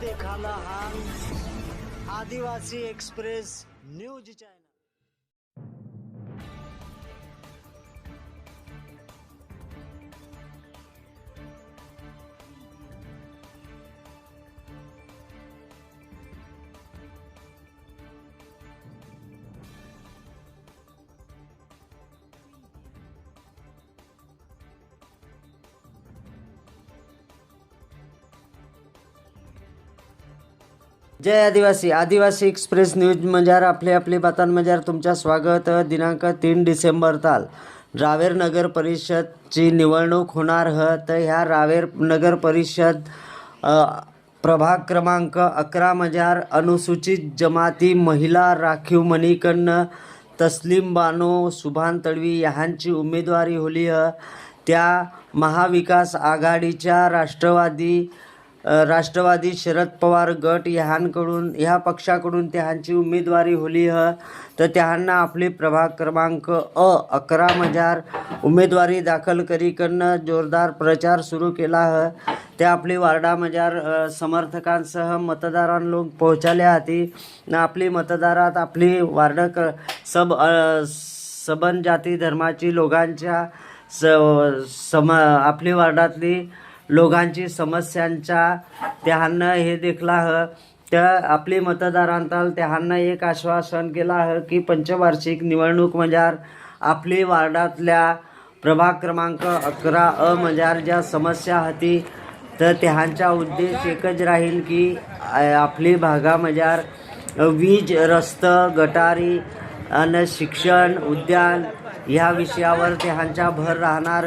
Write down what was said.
देखा हाल आदिवासी एक्सप्रेस न्यूज चॅनल। जय आदिवासी. आदिवासी एक्सप्रेस न्यूज मजार आपले आपली बातम्यांमध्ये तुमच्या स्वागत. दिनांक तीन डिसेंबर ताल. रावेर नगर परिषदची निवडणूक होणार ह. तर ह्या रावेर नगर परिषद प्रभाग क्रमांक अकरा मजार अनुसूचित जमाती महिला राखीव मणिकन्न तस्लीम बानो सुभान तडवी ह्यांची उमेदवारी होली ह. त्या महाविकास आघाडीच्या राष्ट्रवादी राष्ट्रवादी शरद पवार गट ह्यांकडून ह्या पक्षाकडून त्यांची उमेदवारी होली ह. तर त्यांना आपले प्रभाग क्रमांक अ अकरा मजार उमेदवारी दाखल करीकडनं जोरदार प्रचार सुरू केला ह. त्या आपली वार्डामजार समर्थकांसह मतदारांलोक पोहोचाल्या हाती न आपली मतदारात आपली वार्ड क सब अ, सबन जाती धर्माची लोकांच्या स सम आपली वार्डातली लोकांची समस्यांच्या त्यांना हे देखला ह. त्या आपली मतदारांताल त्यांना एक आश्वासन केला ह की पंचवार्षिक निवडणूक मजार आपली वार्डातल्या प्रभाग क्रमांक अकरा अ मजार ज्या समस्या होती तर त्यांचा उद्देश एकच राहील की आपली भागामध्ये वीज रस्त गटारी आणि शिक्षण उद्यान ह्या विषयावर त्यांचा भर राहणार